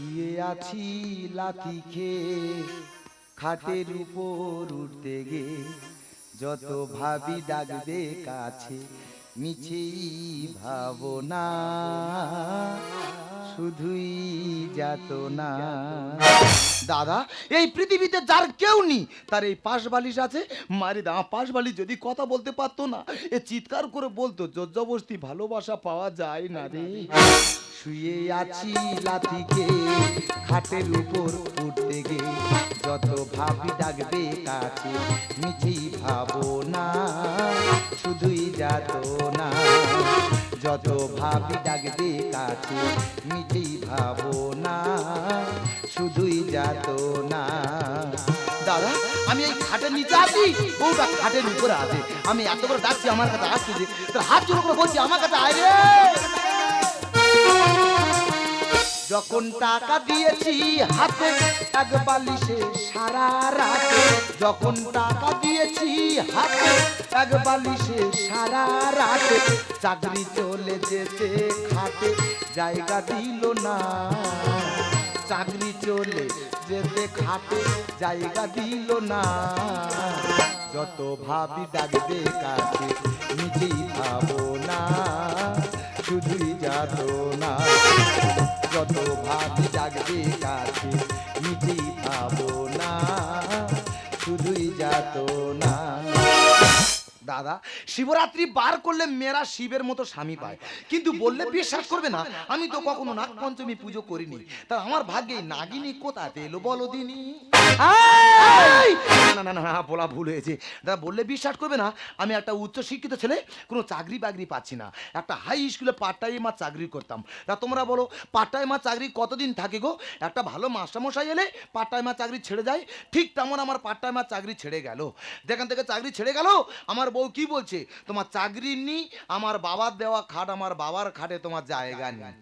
শুয়ে আছি লাথি খেয়ে, খাটের উপর উঠতে গে যত ভাবি ডাকবে কাছে, মিছেই ভাবনা। শুধুই যাত না দাদা, এই পৃথিবীতে যার কেউ নেই, তার এই পাশ বালিশ আছে। মারি দা, পাশ বালিশ যদি কথা বলতে পারতো না, এ চিৎকার করে বলতো, জর্জবস্তি ভালোবাসা পাওয়া যায় না রে। শুয়ে আছি লাথিকে, খাটের উপর উঠতে গে যত ভাবি ডাকবে কাছে মিছেই ভাবো না, শুধুই যাত না। যত ভাবি ডাকবে কাছে মিছেই ভাবো না, শুধুই যাত না। দাদা, আমি এই খাটের নিচে আছি, বউটা খাটের উপরে আছে। আমি এত করে ডাকছি আমার কাছে আসছে তোর হাত জোর করে বলছি, আমার কাছে আয় রে। যখন টাকা দিয়েছি হাতে, এক বালিশে সারা রাতে। যখন টাকা দিয়েছি হাতে, এক বালিশে সারা রাতে। চাকরি চলে যেতে খাতে জায়গা দিল না। চাকরি চলে যেতে খাতে জায়গা দিল না। যত ভাবি ডাকবে কাছে, নিজেই ভাবো না, শুধুই যাত না। যত ভাবি জাগবে কাছে নিজেই ভাবো দাদা শিবরাত্রি বার করলে মেয়েরা শিবের মতো স্বামী পায়। কিন্তু বললে বিশ্বাস করবে না। আমি তো কখনো নাগ পঞ্চমী পুজো করিনি। তা আমার ভাগ্যে নাগিনী কোথাতে এলো বলো দিনি? না না না না বলা ভুল হয়েছে। দাদা বললে বিশ্বাস করবে না আমি একটা উচ্চ শিক্ষিত ছেলে কোনো চাকরি বাকরি পাচ্ছি না। একটা হাই স্কুলে পার্ট টাইম আর চাকরি করতাম। তা তোমরা বলো পার্ট টাইম আর চাকরি কতদিন থাকে গো? একটা ভালো মাস্টারমশাই এলে পার্ট টাইম আর চাকরি ছেড়ে যায়। ঠিক তেমন আমার পার্ট টাইম আর চাকরি ছেড়ে গেল। যেখান থেকে চাকরি ছেড়ে গেল আমার বউ কি বলছে? তোমার চাকরি নি আমার বাবার দেওয়া খাট আমার বাবার খাটে তোমার জায়গা নেই।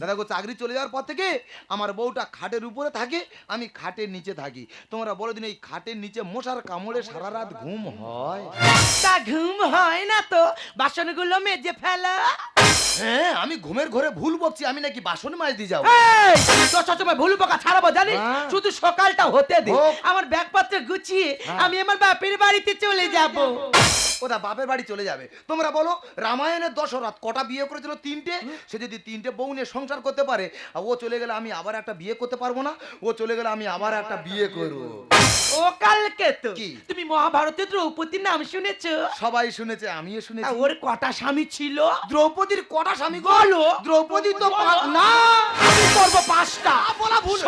দাদা গো, চাকরি চলে যাওয়ার পর থেকে আমার বউটা খাটের উপরে থাকে, আমি খাটের নিচে থাকি। তোমরা বলো দিন, এই খাটের নিচে মশার কামড়ে সারা রাত ঘুম হয়? তা ঘুম হয় না তো, বাসনগুলো মেজে ফেলা। হ্যাঁ আমি ঘুমের ঘরে ভুল বকছি আমি নাকি বাসন মাছ দিয়ে যাব। এই, তোর সবসময় ভুল বকা ছাড়াবো জানিস? হ্যাঁ। শুধু সকালটা হতে দে। হোক। আমার ব্যাগপত্র গুছিয়ে হ্যাঁ। আমি আমার বাপের বাড়িতে চলে যাব। ওটা বাপের বাড়ি চলে যাবে। তোমরা বলো রামায়ণের দশরথ কটা বিয়ে করেছিল? তিনটে। সে যদি তিনটে বউ নিয়ে সংসার করতে পারে আর ও চলে গেলে আমি আবার একটা বিয়ে করতে পারব না ও চলে গেলে আমি আবার একটা বিয়ে করব। ও কালকে তো। কি? তুমি মহাভারতে দ্রৌপদীর নাম শুনেছো? সবাই শুনেছে আমিও তা শুনেছি ওর কটা স্বামী ছিল? দ্রৌপদীর কটা স্বামী গো? বলো। দ্রৌপদী তো না আমি করব পাঁচটা বলা ভুল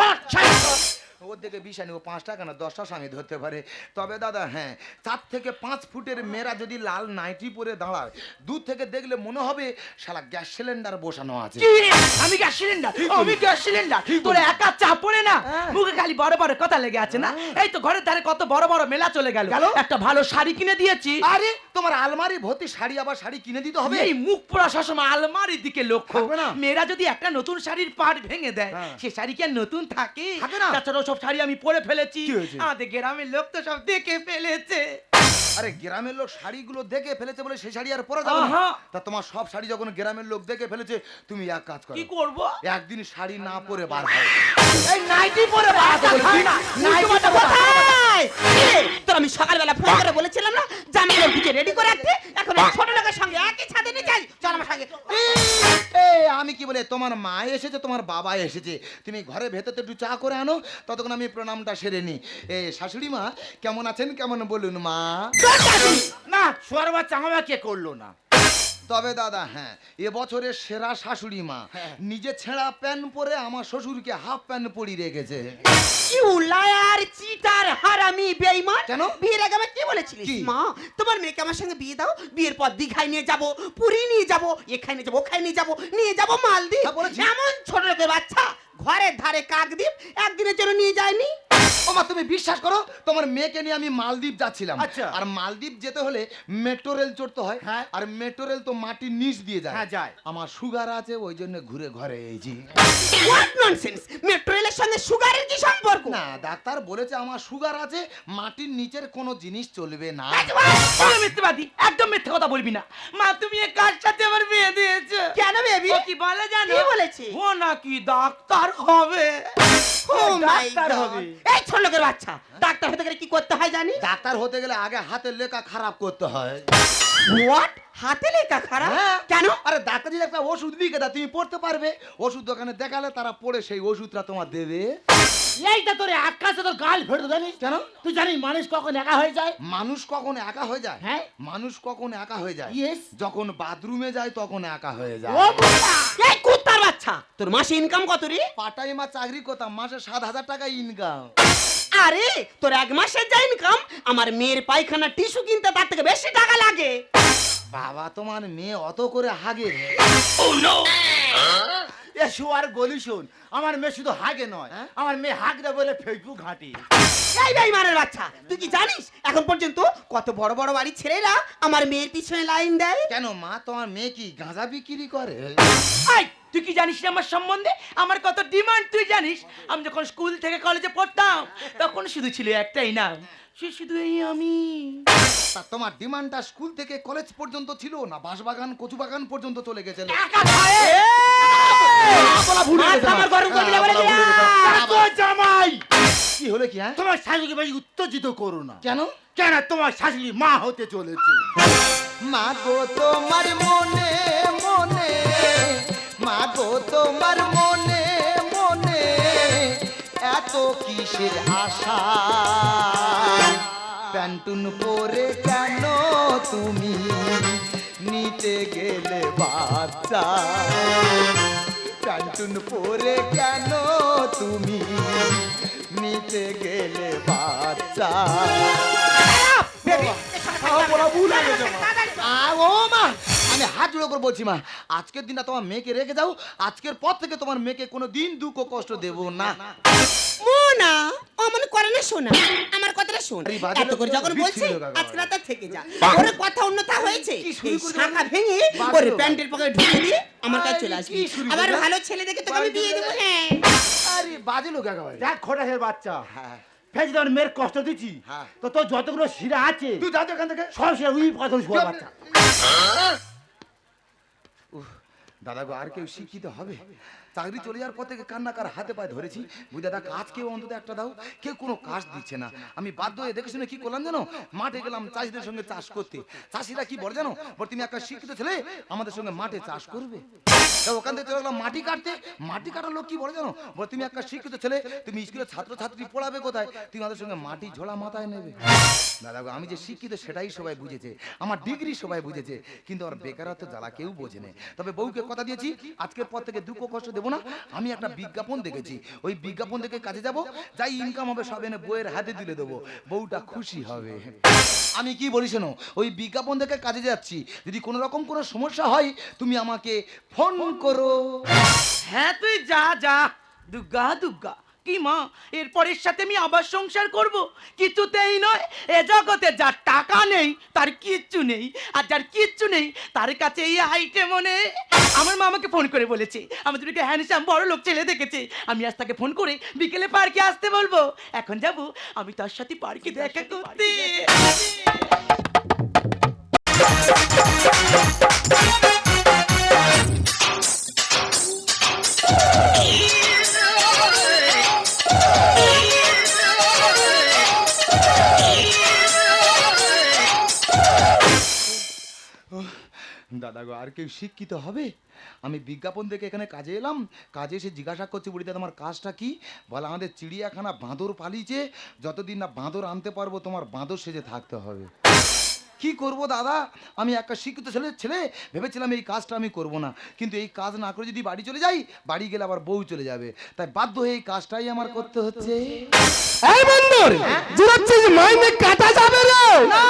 ওর দিকে বিষানি ও পাঁচটা কেন দশটা স্বামী ধরতে পারে। তবে দাদা হ্যাঁ চার থেকে পাঁচ ফুটের মেয়েরা যদি লাল নাইটি পরে দাঁড়ায় দূর থেকে দেখলে মনে হবে শালা গ্যাস সিলিন্ডার বসানো আছে। আমি গ্যাস সিলিন্ডার? আমি গ্যাস সিলিন্ডার? তোর একা চাপ পড়ে না? হ্যাঁ। মুখে খালি বড় বড় কথা লেগে আছে না? এই তো ঘরের ধারে কত বড় বড় মেলা চলে গেল? একটা ভালো শাড়ি কিনে দিয়েছি। আরে তোমার আলমারি ভর্তি শাড়ি আবার শাড়ি কিনে দিতে হবে? এই মুখ পোড়া সবসময় আলমারির দিকে লক্ষ্য। না? মেয়েরা যদি একটা নতুন শাড়ির পাট ভেঙে দেয় হ্যাঁ। সে শাড়ি কি আর নতুন থাকে? থাকে না। তাছাড়াও সব শাড়ি আমি পরে ফেলেছি? আমাদের গ্রামের লোক তো সব দেখে ফেলেছে। আরে গ্রামের লোক শাড়িগুলো দেখে ফেলেছে বলে সেই শাড়ি আর পরে যাবে না। তা তোমার সব শাড়ি যখন গ্রামের লোক দেখে ফেলেছে তুমি এক কাজ করো। কি করব? একদিন শাড়ি না পরে বার হয় এই নাইটি পরে বাড়াতে বলেছি না, নাইটি কোথায়? তোর আমি সকালবেলা ফোন করে বলেছিলাম না জামাইয়ের দিকে রেডি করে রাখতে এখন এই ছোট লোকের সঙ্গে একই ছাদে নিয়ে যাই চল আমার সঙ্গে। আমি কি বলে, তোমার মা এসেছে, তোমার বাবা এসেছে। তুমি ঘরে ভেতরতে একটু চা করে আনো, ততক্ষণ আমি প্রণামটা সেরে নিই। এ, শাশুড়ি মা, কেমন আছেন? কেমন বলুন মা? না সোয়ার বাচ্চা আমাকে করল না? তবে দাদা হ্যাঁ এবছরের বছরের সেরা শাশুড়ি মা। নিজে ছেঁড়া প্যান্ট পরে আমার শ্বশুরকে হাফ প্যান্ট পরিয়ে রেখেছে। লায়ার চিটার হারামি বেঈমান কেন? বিয়ের আগে আমার কি বলেছিলিস মা? তোমার মেয়েকে আমার সঙ্গে বিয়ে দাও বিয়ের পর দীঘায় নিয়ে যাব পুরী নিয়ে যাব এখানে নিয়ে যাব ওখানে নিয়ে যাব নিয়ে যাব মালদ্বীপ। হ্যাঁ। এমন ছোট লোকের বাচ্চা ঘরের ধারে কাকদ্বীপ একদিনের জন্য নিয়ে যায়নি। ও মা তুমি বিশ্বাস করো তোমার মেয়েকে নিয়ে আমি মালদ্বীপ যাচ্ছিলাম। আচ্ছা। আর মালদ্বীপ যেতে হলে মেট্রো রেল চড়তে হয় হ্যাঁ। আর মেট্রো রেল তো মাটির নিচ দিয়ে যায়। হ্যাঁ, যায়। আমার সুগার আছে ওই জন্য ঘুরে ঘরে এইছি হোয়াট ননসেন্স মেট্রো রেলের সঙ্গে সুগারের কি সম্পর্ক? না ডাক্তার বলেছে আমার সুগার আছে মাটির নিচের কোনো জিনিস চলবে না। পুরো মিথ্যেবাদী একদম মিথ্যে কথা বলবি না। মা তুমি এ কার সাথে আমার বিয়ে দিয়েছ। কেন বেবি ও কি বলে জানো? কি বলেছে? ও নাকি ডাক্তার হবে। ও মাই ডাক্তার গড হবে। এই ছোট লোকের বাচ্চা ডাক্তার হতে গেলে কি করতে হয় জানি ডাক্তার হতে গেলে আগে হাতের লেখা খারাপ করতে হয়। হোয়াট হাতে লেখা খারাপ? হ্যাঁ। কেন? আরে ডাক্তার যদি একটা ওষুধ লিখে দেয় তুমি পড়তে পারবে। ওষুধ দোকানে দেখালে তারা পড়ে সেই ওষুধটা তোমার দেবে। এইটা তোর আকাশে তোর গাল ফেটে জানিস? কেন? তুই জানিস মানুষ কখন একা হয়ে যায়? মানুষ কখন একা হয়ে যায়? হ্যাঁ। মানুষ কখন একা হয়ে যায়? Yes. যখন বাথরুমে যায় তখন একা হয়ে যায়। ও বুড়া এই কুত্তার বাচ্চা তোর মাসে ইনকাম কত রে? পার্ট টাইমার চাকরি করতাম মাসে সাত হাজার টাকা ইনকাম আরে তোর এক মাসের যা ইনকাম আমার মেয়ের পায়খানা টিস্যু কিনতে তার থেকে বেশি টাকা লাগে। বাবা তোমার মেয়ে অত করে হাগে এ শুয়ার গলি শোন আমার মেয়ে শুধু হাগে নয় হ্যাঁ? আমার মেয়ে হাগদে বলে ফেসবুক ঘাঁটি। এই বেইমানের বাচ্চা তুই কি জানিস? এখন পর্যন্ত কত বড় বড় বাড়ির ছেলেরা আমার মেয়ের পিছনে লাইন দেয়? কেন মা তোমার মেয়ে কি গাঁজা বিক্রি করে? আই তুই কি জানিস না আমার সম্বন্ধে? আমার কত ডিমান্ড তুই জানিস? আমি যখন স্কুল থেকে কলেজে পড়তাম তখন শুধু ছিল একটাই নাম সে শুধু এই আমি। তা তোমার ডিমান্ডটা স্কুল থেকে কলেজ পর্যন্ত ছিল না বাঁশবাগান কচু বাগান পর্যন্ত চলে গেছিল গেছে জামাই! কি হলো কি হ্যাঁ? তোমার শাশুড়িকে বেশি উত্তেজিত করো না। কেন? কেন? তোমার শাশুড়ি মা হতে চলেছে। মা গো তোমার মনে তোমার মনে মনে এত কিসের আশা? প্যান্টুন পরে কেন তুমি নিতে গেলে বাচ্চা? প্যান্টুন পরে কেন তুমি নিতে গেলে বাচ্চা? ও মা। আমি হাত জোড়ো করে বলছি মা আজকের দিনটা তোমার মেয়েকে রেখে যাও। আজকের পর থেকে তোমার মেয়েকে কোনো দিন দুঃখ কষ্ট দেব না। মোনা অমন করে না শোনা। আমার কথাটা শোন। এত করে যখন বলছে। আজকে রাতে থেকে যা। ওর কথা অন্যথা হয়েছে। এই শাখা ভেঙে ওর প্যান্টের পকেটে ঢুকে দিয়ে আমার কাছে চলে আসবি। আবার ভালো ছেলে দেখে তোকে আমি বিয়ে। দেবো হ্যাঁ। আরে বাজে লোক একেবারে দেখ খোটাসের বাচ্চা। হ্যাঁ। ফেজ তোর মেয়ের কষ্ট দিচ্ছি হ্যাঁ। তো তোর যতগুলো শিরা আছে তুই যা তো এখান থেকে। সব শিরা উই কথা শোয়া বাচ্চা। দাদা গো আর কেউ শিক্ষিত হবে? চাকরি চলে যাওয়ার পর থেকে কান্নাকার হাতে পায়ে ধরেছি। বুঝ দাদা কাজ কেউ অন্তত একটা দাও, কেউ কোনো কাজ দিচ্ছে না। আমি বাধ্য হয়ে দেখে শুনে কি করলাম জানো? মাঠে গেলাম চাষিদের সঙ্গে চাষ করতে। চাষিরা কি বলে জানো? বল, তুমি একটা শিক্ষিত ছেলে, আমাদের সঙ্গে মাঠে চাষ করবে। ওখান থেকে চলে গেলাম মাটি কাটতে। মাটি কাটার লোক কি বলে জানো? বল, তুমি একটা শিক্ষিত ছেলে, তুমি স্কুলের ছাত্রছাত্রী পড়াবে কোথায়? তুমি আমাদের সঙ্গে মাটি ঝোলা মাথায় নেবে। দাদা আমি যে শিক্ষিত সেটাই সবাই বুঝেছে। আমার ডিগ্রি সবাই বুঝেছে। কিন্তু আমার বেকারত্ব জ্বালা কেউ বোঝে তবে বউকে কথা দিয়েছি, আজকের পর থেকে দুঃখ কষ্ট দেবো না? আমি একটা বিজ্ঞাপন দেখেছি। ওই বিজ্ঞাপন দেখে কাজে যাব? যাই ইনকাম হবে সব এনে বইয়ের হাতে তুলে দেবো। বউটা খুশি হবে। আমি কি বলি শোনো? ওই বিজ্ঞাপন দেখে কাজে যাচ্ছি। যদি কোনো রকম কোনো সমস্যা হয়, তুমি আমাকে ফোন করো। হ্যাঁ তুই যা যা। দুগ্গা দুর্গা কি, মা? এরপরের সাথে আমি আবার সংসার করব? কিছুতেই নয়। এ জগতে যার টাকা নেই, তার কিচ্ছু নেই। আর যার কিচ্ছু নেই, তার কাছে এই আইটেমও মনে আমার মা আমাকে ফোন করে বলেছে আমাদের দিকে হ্যান্ডসাম বড় লোক ছেলে দেখেছে। আমি আজ তাকে ফোন করে বিকেলে পার্কে আসতে বলব। এখন যাব, আমি তার সাথে পার্কে দেখা করতে। দাদা গো, আর কেউ শিক্ষিত হবে? আমি বিজ্ঞাপন দেখে এখানে কাজে এলাম, কাজে এসে জিজ্ঞাসা করছি, বুড়িদা, তোমার কাজটা কি? বলে, আমাদের চিড়িয়াখানা বাঁদর পালিয়েছে, যতদিন না বাঁদর আনতে পারব, তোমার বাঁদর সেজে থাকতে হবে। কি করব দাদা? আমি একটা শিক্ষিত ছেলে ছেলে ভেবেছিলাম এই কাজটা আমি করব না। কিন্তু এই কাজ না করে যদি বাড়ি চলে যাই বাড়ি গেলে আবার বউ চলে যাবে। তাই বাধ্য হয়ে এই কাজটাই আমার করতে হচ্ছে। এই বন্ধুর জুড়াচ্ছিস মাইনে কাটা যাবে রে। না!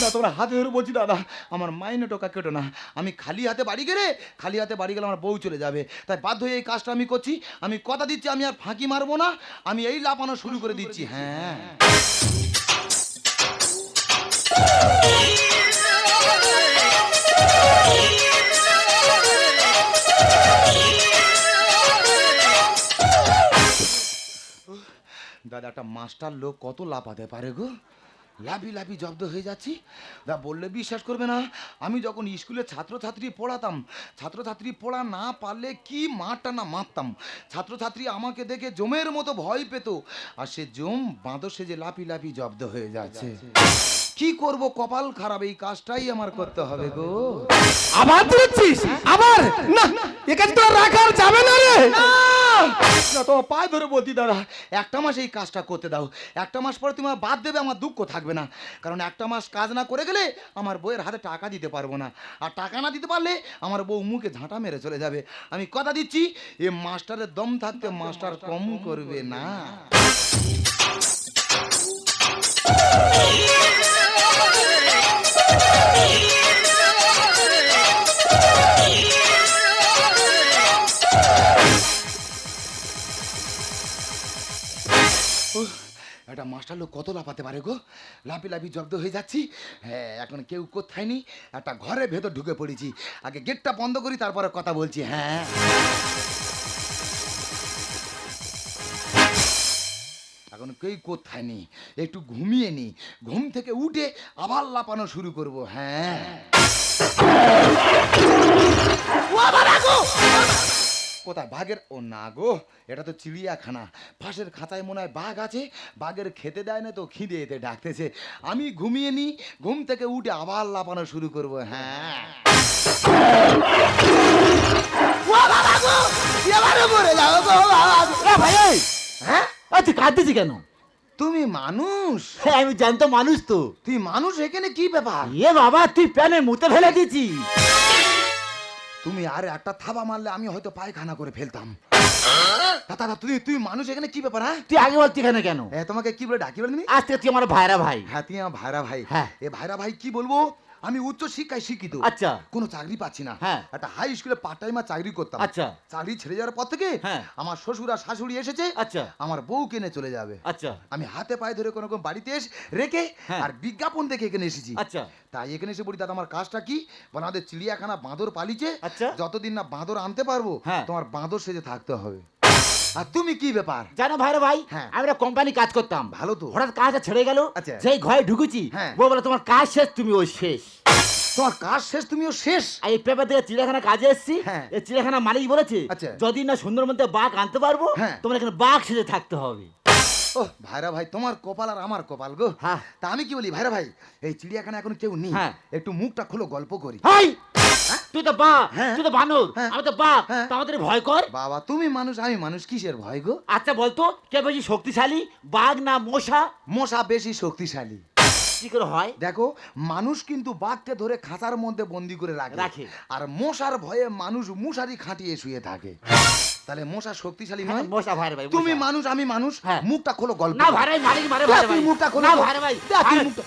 না তোমরা হাতে ধরে বলছি দাদা আমার মাইনে টোকা কেটো না। আমি খালি হাতে বাড়ি গেলে খালি হাতে বাড়ি গেলে আমার বউ চলে যাবে। তাই বাধ্য হয়ে এই কাজটা আমি করছি। আমি কথা দিচ্ছি আমি আর ফাঁকি মারবো না। আমি এই লাপানো শুরু করে দিচ্ছি হ্যাঁ। দাদা, একটা মাস্টার লোক কত লাফাতে পারে গো? লাভি লাভি জব্দ হয়ে যাচ্ছি। দা, বললে বিশ্বাস করবে না। আমি যখন স্কুলে ছাত্রছাত্রী পড়াতাম, ছাত্রছাত্রী পড়া না পারলে কি মারটা না মারতাম। ছাত্রছাত্রী আমাকে দেখে জমের মতো ভয় পেত। আর সে জম বাঁধো সে যে লাফি লাফি জব্দ হয়ে যাচ্ছে। কি করব? কপাল খারাপ এই কাজটাই আমার করতে হবে গো। আবার জুড়াচ্ছিস আবার? না এখানে তো রাখার যাবে না রে। না! তোমার পায়ে ধরে বলতি দাদা একটা মাস এই কাজটা করতে দাও। একটা মাস পরে তুমি বাদ দেবে আমার দুঃখ থাকবে না। কারণ একটা মাস কাজ না করে গেলে আমার বউয়ের হাতে টাকা দিতে পারব না। আর টাকা না দিতে পারলে আমার বউ মুখে ঝাঁটা মেরে চলে যাবে। আমি কথা দিচ্ছি এ মাস্টারের দম থাকতে মাস্টার কম করবে না। একটা মাস্টার লোক কত লাফাতে পারে গো? লাফি লাফি জব্দ হয়ে যাচ্ছি। হ্যাঁ এখন কেউ কোথায় নি একটা ঘরের ভেতর ঢুকে পড়েছি। আগে গেটটা বন্ধ করি, তারপরে কথা বলছি। হ্যাঁ। এখন কেউ কোথায় নেই? একটু ঘুমিয়ে নি। ঘুম থেকে উঠে আবার লাপানো শুরু করব হ্যাঁ। কোথায়? বাঘের? ও না গো এটা তো চিড়িয়াখানা। পাশের খাঁচায় মনে হয় বাঘ আছে বাঘের খেতে দেয় না তো খিদে এতে ডাকতেছে। আমি ঘুমিয়ে নি ঘুম থেকে উঠে আবার লাপানো শুরু করব হ্যাঁ। ভাই এই, হ্যাঁ? আ, তুই কাঁদতেছি কেন? তুমি মানুষ। হ্যাঁ, আমি জানতো মানুষ তো। তুই মানুষ এখানে কি ব্যাপার? এ বাবা তুই প্যানে মুতে ফেলে দিয়েছি। তুমি আর একটা থাবা মারলে আমি হয়তো পায়খানা করে ফেলতাম। দাদা তুই তুই মানুষ এখানে কি ব্যাপার হ্যাঁ? তুই আগে বলতি এখানে কেন? তোমাকে কি বলে ডাকি বলে তুমি? আজ থেকে তুই আমার ভাইরা ভাই। হ্যাঁ তুই আমার ভাইরা ভাই। হ্যাঁ। এ ভাইরা ভাই কি বলব? আমি উচ্চ শিক্ষায় শিক্ষিত। আচ্ছা। কোনো চাকরি পাচ্ছি না। হ্যাঁ। একটা হাই স্কুলে পার্ট টাইমার চাকরি করতাম। আচ্ছা। চাকরি ছেড়ে যাওয়ার পর থেকে হ্যাঁ। আমার শ্বশুর আর শাশুড়ি এসেছে। আচ্ছা। আমার বউ কেনে চলে যাবে। আচ্ছা। আমি হাতে পায়ে ধরে কোনো রকম বাড়িতে এসে রেখে হ্যাঁ। আর বিজ্ঞাপন দেখে এখানে এসেছি। আচ্ছা। তাই এখানে এসে বলি দাদা আমার কাজটা কি? আমাদের চিড়িয়াখানা বাঁদর পালিছে আচ্ছা। যতদিন না বাঁদর আনতে পারব হ্যাঁ। তোমার বাঁদর সেজে থাকতে হবে। আর তুমি কি ব্যাপার জানো ভাইরা ভাই হ্যাঁ। আমি একটা কোম্পানি কাজ করতাম ভালো তো হঠাৎ কাজটা ছেড়ে গেল আচ্ছা। যেই ঘরে ঢুকেছি হ্যাঁ। বউ বলে তোমার কাজ শেষ তুমি ওই শেষ তোমার কাজ শেষ তুমিও শেষ এই পেপার থেকে চিড়িয়াখানা কাজে এসেছি হ্যাঁ। এই চিড়িয়াখানা মালিক বলেছে আচ্ছা। যদি না সুন্দর মধ্যে বাঘ আনতে পারব হ্যাঁ। তোমার এখানে বাঘ সেজে থাকতে হবে ও ভাইরা ভাই তোমার কপাল আর আমার কপাল গো হ্যাঁ। তা আমি কি বলি ভাইরা ভাই এই চিড়িয়াখানা এখন কেউ নেই হ্যাঁ। একটু মুখটা খোলো গল্প করি হাই তুই তো বা হ্যাঁ। তুই তো বানর হ্যাঁ। আমি তো বা হ্যাঁ। তা আমাদের ভয় কর। বাবা তুমি মানুষ আমি মানুষ কিসের ভয় গো? আচ্ছা বলতো কে বেশি শক্তিশালী বাঘ না মশা? মশা বেশি শক্তিশালী। কি করে হয়? দেখো মানুষ কিন্তু বাঘকে ধরে খাঁচার মধ্যে বন্দি করে রাখে। রাখে। আর মশার ভয়ে মানুষ মশারি খাটিয়ে শুয়ে থাকে। তাহলে মশা শক্তিশালী নয়? মশা ভাই ভাই তুমি মানুষ আমি মানুষ হ্যাঁ। মুখটা খোলো গল্প না। ভাই মালিক মারে ভাই। মুখটা খোলো না ভাই ভাই আরে- মুখটা-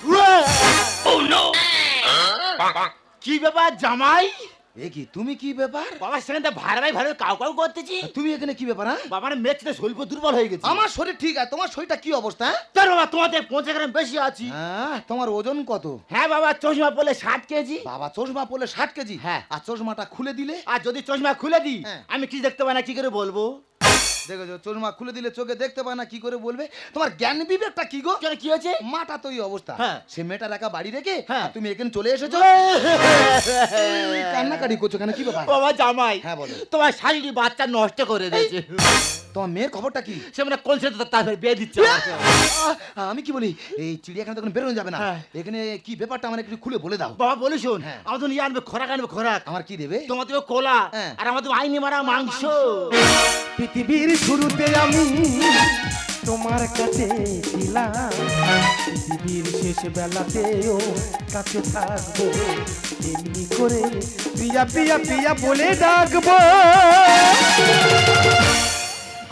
কি ব্যাপার জামাই? এ কি তুমি কি ব্যাপার? বাবা সেখানে ভাই ভাই ভাই কাউ কাউ করতেছি। তুমি এখানে কি ব্যাপার হ্যাঁ? বাবার মেচতে শরীর দুর্বল হয়ে গেছে। আমার শরীর ঠিক আছে তোমার শরীরটা কি অবস্থা হ্যাঁ? তোর বাবা তোমাদের পৌঁছে গ্রাম বেশি আছি। হ্যাঁ তোমার ওজন কত? হ্যাঁ বাবা চশমা পড়লে ষাট কেজি। বাবা চশমা পড়লে ষাট কেজি? হ্যাঁ। আর চশমাটা খুলে দিলে? আর যদি চশমা খুলে দিই হ্যাঁ। আমি কি দেখতে পাই না কি করে বলব? দেখো চশমা খুলে দিলে চোখে দেখতে পায় না কি করে বলবে? তোমার জ্ঞান বিবেকটা কি গো? কি হয়েছে? মাটা তো এই অবস্থা। হ্যাঁ। সে মেয়েটার একা বাড়ি রেখে হ্যাঁ। তুমি এখানে চলে এসেছ? কান্নাকাটি করছ কেন? কি ব্যাপার? বাবা জামাই। হ্যাঁ, বলো। তোমার শারীরিক বাচ্চা নষ্ট করে দিয়েছে। তোমার মেয়ের খবরটা কি? সে মানে কোন সে তারপরে বিয়ে দিচ্ছে আমি কি বলি? এই চিড়িয়াখানা তখন বেরোনো যাবে না। হ্যাঁ। এখানে কি ব্যাপারটা আমার একটু খুলে বলে দাও। বাবা বলি শোন হ্যাঁ। আমাদের নিয়ে আনবে খোরাক আনবে খোরাক। আমার কি দেবে? তোমার দেবে কোলা হ্যাঁ। আর আমাদের আইনি মারা মাংস। পৃথিবীর শুরুতে আমি তোমার কাছে ছিলাম। পৃথিবীর শেষ বেলাতেও কাছে থাকব। এমনি করে প্রিয়া প্রিয়া প্রিয়া বলে ডাকবো।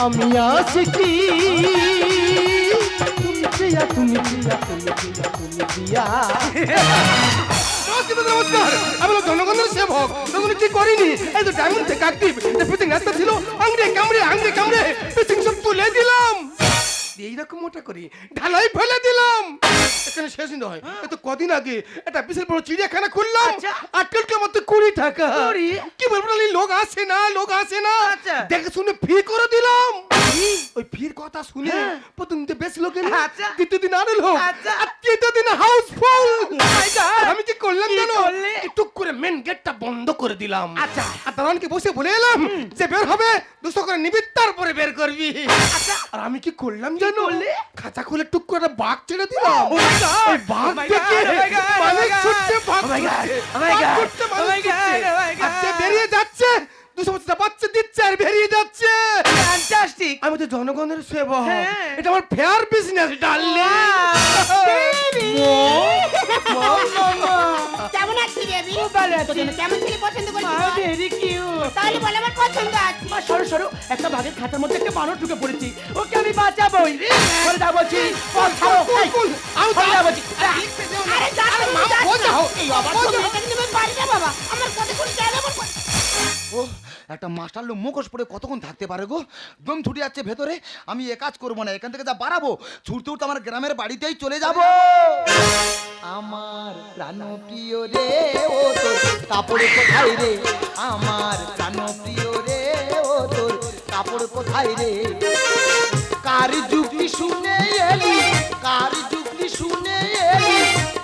আমি আশিকি আমি জনগণের সেবক তখন কি করিনি এই তো ডায়মন্ড থেকে অ্যাক্টিভ পিচিং রাস্তা ছিল আংরে কামড়ে আংরে কামড়ে পিচিং সব তুলে দিলাম এইরকম করি ঢালাই ফেলে দিলাম এখানে শেষ নয় এই তো কদিন আগে একটা বিশাল বড় চিড়িয়াখানা খুললাম আচ্ছা। আটকেলকে মাত্র কুড়ি টাকা কি বলব লোক আসে না লোক আসে না আচ্ছা। দেখে শুনে ফি করে দিলাম ওই ফির কথা শুনে হ্যাঁ। প্রথম দিন বেশ লোক আচ্ছা। দ্বিতীয় দিন আরও লোক। আর তৃতীয় দিন হাউসফুল আমি কি করলাম জানো? টুক করে মেন গেটটা বন্ধ করে দিলাম আচ্ছা। আর দারোয়ানকে বসে বলে এলাম যে বের হবে দুশো করে নিবি তারপরে বের করবি। আর আমি কি করলাম জানো খাঁচা খুলে টুক করে বাঘ ছেড়ে দিলাম বেরিয়ে যাচ্ছে দুশো বাচ্চা দিচ্ছে আর বেরিয়ে যাচ্ছে। ফ্যান্টাস্টিক আমি তো জনগণের সেবা হ্যাঁ। এটা আমার ফেয়ার বিজনেস ডাললে কেমন আছিস বেবি খুব ভালো আছি। কেমন ছেলে পছন্দ বল? ভেরি কিউট তাহলে বল আমার পছন্দ আছে। মা সরো সরো। একটা বাঘের খাঁচার মধ্যে একটা বানর ঢুকে পড়েছি। ওকে আমি বাঁচাবোই। বলে দাও বলছি। বল, ছাড়ো, এই, আমি বলে বলছি। আরে যা তুমি। এই আমি পারি না বাবা। আমার কথা শুনে কেন? ও একটা মাস্টার লোক মুখোশ পরে কতক্ষণ থাকতে পারে গো? দম ছুটে যাচ্ছে ভেতরে, আমি এ কাজ করব না, এখান থেকে যা বাড়াবো, ছুটতে উঠতে আমার গ্রামের বাড়িতেই চলে যাব। আমার প্রাণ প্রিয় রে, ও তোর কাপড় কোথায় রে? আমার প্রাণ প্রিয় রে, ও তোর কাপড় কোথায় রে? কার যুক্তি শুনে এলি, কার যুক্তি শুনে এলি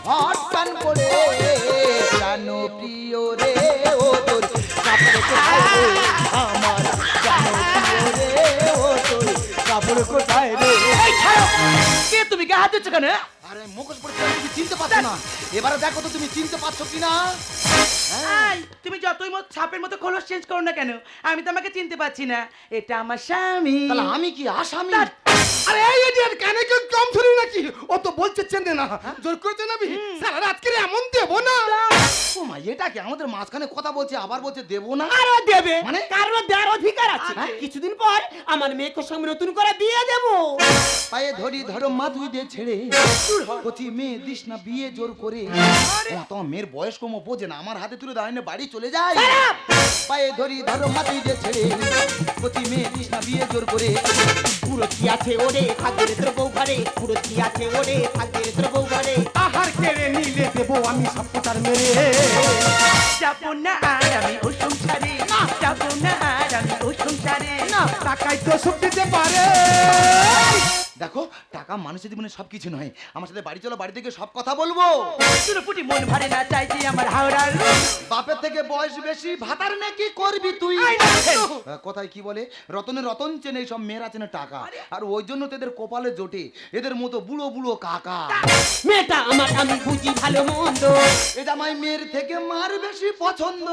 হট পান করে প্রাণ প্রিয় রে, ও তোর কাপড় কোথায় রে আমার রে ও তোর কাপড় কোথায় রে কে তুমি? গা হাত দিচ্ছ কেন? আরে মুখোশ পরে তুমি চিনতে পারছ না। এবারে দেখো তো তুমি চিনতে পারছ কিনা? এই, তুমি যতই মত ছাপের মতো খোলস চেঞ্জ করো না কেন আমি তো আমাকে চিনতে পারছি না। এটা আমার স্বামী। তাহলে আমি কি আসামি? আরে এই ইডিয়ট কানে কেউ কম ধরি নাকি? ও তো বলছে চেনে না। জোর করে চেনাবি সারা রাত করে এমন দেবো না? ও মা এটা কি আমাদের মাঝখানে কথা বলছে আবার বলছে দেবো না? আরও দেবে। মানে? কারণ দেওয়ার অধিকার আছে। কিছুদিন পর আমার মেয়েকে সঙ্গে নতুন করে বিয়ে দেবো। পায়ে ধরি ধরো মা তুই দে ছেড়ে। কচি মেয়ে দিস না বিয়ে জোর করে। তোমার মেয়ের বয়স কম বোঝে না। আমার হাতে তুলে দাঁড়িয়ে বাড়ি চলে যায়। পায়ে ধরি ধরো মা তুই দে ছেড়ে। কচি মেয়ে দিস না বিয়ে জোর করে। পুরো আছে ওরে থাকবে রে তোর বউ ঘরে পুরো আছে ওরে থাকবে রে তোর বউ ঘরে আহার কেড়ে নিলে দেবো আমি সাপোটার মেরে। যাব না আর আমি ও সংসারে। যাব না আর আমি ও সংসারে। টাকায় তো দিতে পারে। দেখো টাকা মানুষের জীবনে সবকিছু নয়। আমার সাথে বাড়ি চলো বাড়ি থেকে সব কথা বলব। পুটি মন ভরে না চাইছি আমার হাওড়ার বাপের থেকে বয়স বেশি ভাতার নাকি করবি তুই? কথায় কি বলে? রতনে রতন চেনে সব মেয়েরা চেনে টাকা। আর। ওই জন্য তো এদের কপালে জোটে। এদের মতো বুড়ো বুড়ো কাকা। মেয়েটা আমার আমি বুঝি ভালো মন্দ। এটা আমার মেয়ের থেকে মার বেশি পছন্দ।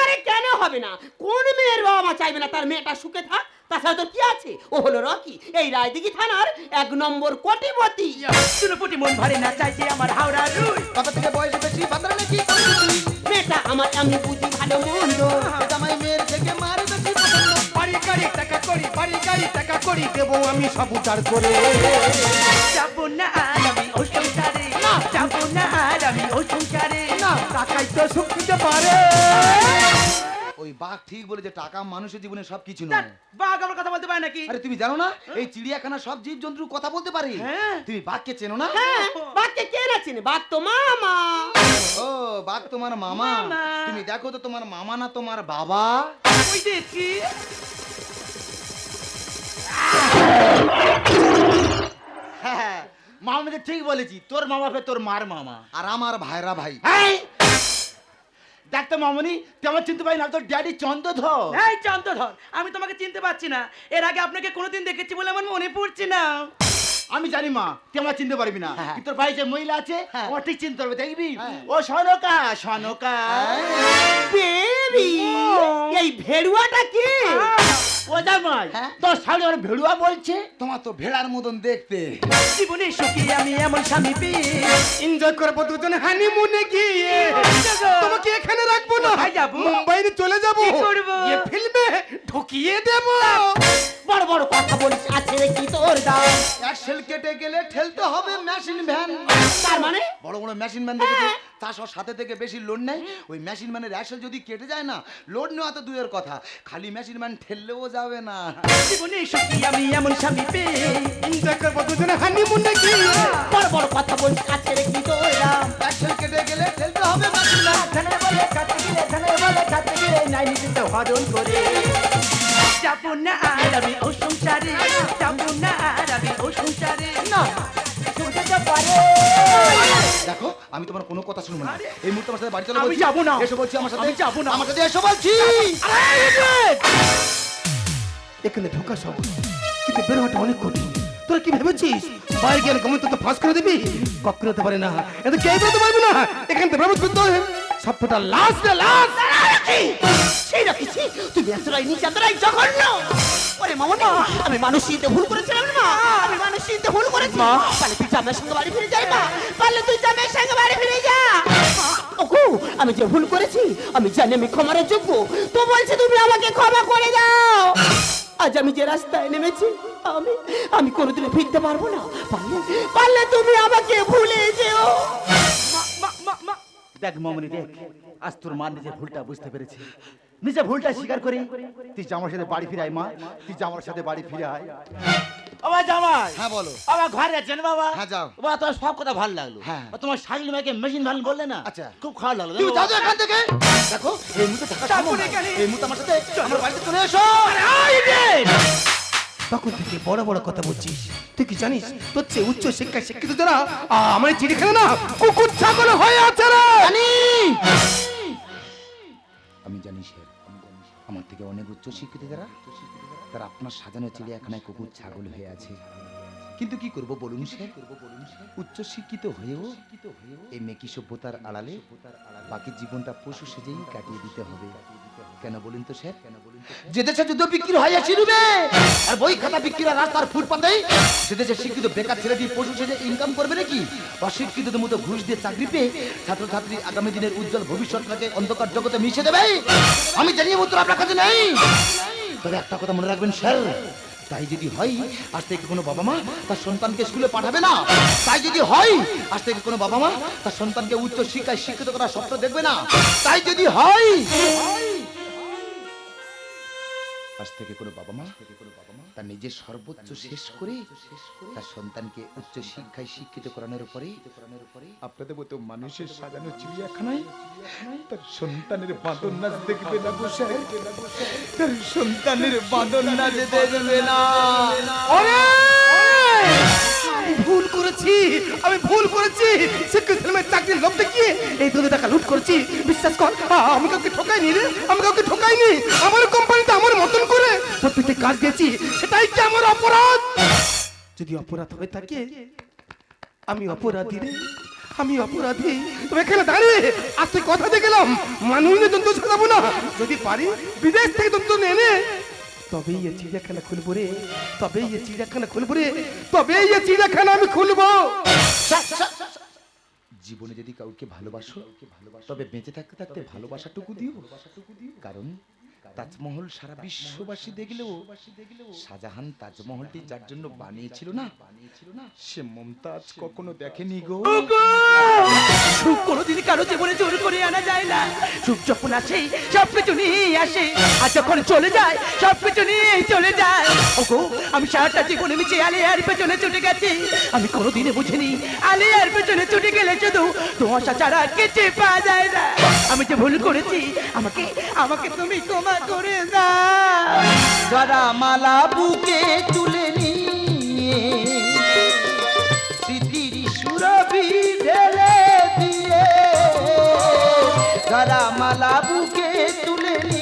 আরে কেন হবে না? কোন মেয়ের বাবা চাইবে না তার মেয়েটা সুখে থাক? তাছাড়া তো কি আছে? ও হলো রকি। এই রায়দিঘি থানার এক নম্বর কোটিপতি। পুটি মন ভরে না চাইছি আমার হাওড়ার বাপের থেকে বয়স বেশি? ভাতার নাকি মেয়েটা আমার আমি বুঝি ভালো মন্দ। আমার মেয়ের থেকে মার বেশি পছন্দ। বাড়ি গাড়ি টাকা করি বাড়ি গাড়ি টাকা করি দেবো আমি সব উচার করে। যাব না আর আমি ও সংসারে যাব না আর আমি ও সংসারে টাকাই তো সুখ দিতে পারে। ওই বাঘ ঠিক বলেছে টাকা মানুষের জীবনে সব কিছু নয়। বাঘ আমার কথা বলতে পারে নাকি? আরে তুমি জানো না? এই চিড়িয়াখানা সব জীব জন্তু কথা বলতে পারে। হ্যাঁ। তুমি বাঘকে চেনো না? হ্যাঁ বাঘকে কে না চিনে? বাঘ তো মামা। ও বাঘ তোমার মামা। মামা। তুমি দেখো তো তোমার মামা না তোমার বাবা? ওই দেখছি হ্যাঁ মামনি তো ঠিক বলেছি। তোর মামা ফের তোর মার মামা। আর আমার ভাইরা ভাই! দেখ তো মামনি তেমন চিনতে পারি না তোর ড্যাডি চন্দ্রধর। এই চন্দ্রধর আমি তোমাকে চিনতে পারছি না। এর আগে আপনাকে কোনোদিন দেখেছি বলে আমার মনে পড়ছে না। আমি জানি মা তুই আমার চিনতে পারবি না। হ্যাঁ। কিন্তু তোর ভাই যে মহিলা আছে হ্যাঁ। ও ঠিক চিনতে পারবে দেখবি? হ্যাঁ। ও সনকা সনকা। বেবি এই ভেড়ুয়াটা কি? ও জামাই হ্যাঁ। তোর সামনে আমার ভেড়ুয়া বলছে? তোমার তো ভেড়ার মতন দেখতে। জীবনে সুখী আমি এমন স্বামী এনজয় করব দুজন হানিমুনে গিয়ে। তোমাকে এখানে রাখব না। কোথায় যাব? মুম্বাই চলে যাব। ফিল্মে ঢুকিয়ে দেবো। বড় বড় কথা বলিস আছে কি তোর দাম? কেটে গেলে ঠেলতে হবে মেশিন ভ্যান তার মানে? বড় বড় মেশিন ভ্যান দেখেছ তার সব সাথে থেকে বেশি লোড নেয় ওই মেশিন ভ্যানের অ্যাক্সেল যদি কেটে যায় না লোড নেওয়া তো দূরের কথা। খালি মেশিন ম্যান ঠেললেও যাবে না। জীবনে সুখী আমি এমন স্বামী পেয়ে? এনজয় করব দুজন হানিমুনে গিয়ে বড় বড় কথা বলিস আছে কি তোর দাম? কেটে গেলে ঠেলতে হবে মেশিন ভ্যান যাব না আর আমি ও সংসারে যাব না। আর আমি ও সংসারে না দেখো আমি তোমার কোনো কথা শুনব না। এই মুহূর্তে আমার সাথে বাড়ি চলো আমি যাব না। এসো বলছি আমার সাথে। যাব না। আমার সাথে এসো বলছি। এখানে ঢোকা সব। কিন্তু বের হওয়াটা অনেক কঠিন। তোরা কি ভেবেছিস? বাইরে গিয়ে গমন তো ফাঁস করে দিবি? কখনো হতে পারে না। এত কে বলতে পারবি না। এখান থেকে করতে হবে। সবটা লাস্ট লাস্ট সেই রাখিছি তুমি এতটাই নিচে এতটাই জঘন্য। ওরে মামনি আমি মানুষ চিনতে ভুল করেছিলাম না। আমি মানুষ চিনতে ভুল করেছি। পারলে তুই জামের সঙ্গে বাড়ি ফিরে যাই মা। পারলে তুই জামের সঙ্গে বাড়ি ফিরে যা। ওগো আমি যে ভুল করেছি আমি জানি আমি ক্ষমার যোগ্য। তো বলছে তুমি আমাকে ক্ষমা করে দাও। আজ আমি যে রাস্তায় নেমেছি আমি আমি কোনোদিনও ফিরতে পারব না। পারলে পারলে তুমি আমাকে ভুলে যেও। মা মা মা। দেখ মামনি দেখ। আজ তোর মা নিজের ভুলটা বুঝতে পেরেছে। নিজে ভুলটা স্বীকার করে তুই জামার সাথে বাড়ি ফিরে আয় মা। তুই জামার সাথে বাড়ি ফিরে আয় বাবা জামাই। হ্যাঁ বলো। আমার ঘরে যাচ্ছেন বাবা? হ্যাঁ, যাও। বাবা তোমার সব কথা ভালো লাগল। হ্যাঁ। তোমার শাকিল মাকে মেশিন ভালো বললে না আচ্ছা। খুব খারাপ লাগল। তুমি জানো যাও এখান থেকে। দেখো এই মুহূর্তে থাকা সম্ভব। এখানে- এই মুহূর্তে আমার সাথে আমার বাড়িতে চলে এসো। তখন থেকে বড় বড় কথা বলছিস। তুই কি জানিস তোর চেয়ে উচ্চ শিক্ষায় শিক্ষিত যারা আমার চিড়িখানা না কুকুর ছাগল হয়ে আছে রে। আমি জানি স্যার আমার থেকে অনেক উচ্চ শিক্ষিত যারা তারা আপনার সাজানো চিড়িয়াখানায় কুকুর ছাগল হয়ে আছে। কিন্তু কি করব বলুন স্যার উচ্চ শিক্ষিত হয়েও এই মেকি সভ্যতার আড়ালে বাকি জীবনটা পশু সেজেই কাটিয়ে দিতে হবে। কেন বলুন তো স্যার কেন বলুন যে দেশে যুদ্ধ বিক্রি হয় আসি রুবে আর বই খাতা বিক্রি হয় রাস্তার ফুটপাতে সে দেশে শিক্ষিত বেকার ছেলে দিয়ে পশু সেজে ইনকাম করবে নাকি? অশিক্ষিতদের মতো ঘুষ দিয়ে চাকরি পেয়ে ছাত্রছাত্রী আগামী দিনের উজ্জ্বল ভবিষ্যৎটাকে অন্ধকার জগতে মিশে দেবে? আমি জানিয়ে উত্তর আপনার কাছে নেই। তবে একটা কথা মনে রাখবেন স্যার তাই যদি হয়, আজ থেকে কোনো বাবা মা তার সন্তানকে স্কুলে পাঠাবে না। তাই যদি হয়, আজ থেকে কোনো বাবা মা তার সন্তানকে উচ্চ শিক্ষায় শিক্ষিত করার স্বপ্ন দেখবে না। তাই যদি হয়, আজ থেকে কোনো বাবা মা তার নিজের সর্বোচ্চ শেষ করে তার সন্তানকে উচ্চ শিক্ষায় শিক্ষিত করানোর পরে আপনাদের মতো মানুষের সাজানো চিড়িয়াখানায় তার সন্তানের বাঁধন নাচ দেখবে না বসে তার সন্তানের বাঁধন নাচ দেখবে না। আমি ভুল করেছি, আমি ভুল করেছি। শিক্ষিত ছেলেমেয়ের চাকরির লোভ দেখিয়ে এই দুধে টাকা লুট করেছি। বিশ্বাস কর আমি কাউকে ঠকাইনি রে, আমি কাউকে ঠকাইনি। আমার কোম্পানিতে আমার মতন করে প্রত্যেকটি কাজ দিয়েছি, সেটাই কি আমার অপরাধ? যদি অপরাধ হয়ে থাকে, আমি অপরাধী রে, আমি অপরাধী। তবে এখানে দাঁড়িয়ে তুই কথা দিয়ে গেলাম। মানুষ জন্তু সাজাবো না। যদি পারি, বিদেশ থেকে জন্তু এনে তবেই এ চিড়িয়াখানা খুলবো রে, তবেই এ চিড়িয়াখানা খুলবো রে, তবেই এ চিড়িয়াখানা আমি খুলবো। জীবনে যদি কাউকে ভালোবাসো, তবে বেঁচে থাকতে থাকতে ভালোবাসাটুকু দিও। কারণ তাজমহল সারা বিশ্ববাসী দেখলেও শাহজাহান তাজমহলটি যার জন্য বানিয়েছিল না সে মমতাজ কখনো দেখেনি গো। সুখ কোনোদিন কারও জীবনে জোর করে আনা যায় না। সুখ যখন আসে সব কিছু নিয়ে আসে। আর যখন চলে যায় সব কিছু নিয়ে চলে যায়। ওগো আমি সারাটা জীবনে মিছে আলিয়ার পেছনে ছুটে গেছি। আমি কোনোদিনে বুঝিনি আলিয়ার পেছনে ছুটে গেলে শুধু ধোঁয়াশা ছাড়া কিছু পাওয়া যায় না। আমি যে ভুল করেছি, আমাকে আমাকে তুমি ক্ষমা করে দাও। মালা বুকে তুলে নিয়ে স্মৃতির সুরভি ঢেলে দিয়ে মালা বুকে তুলে নিয়ে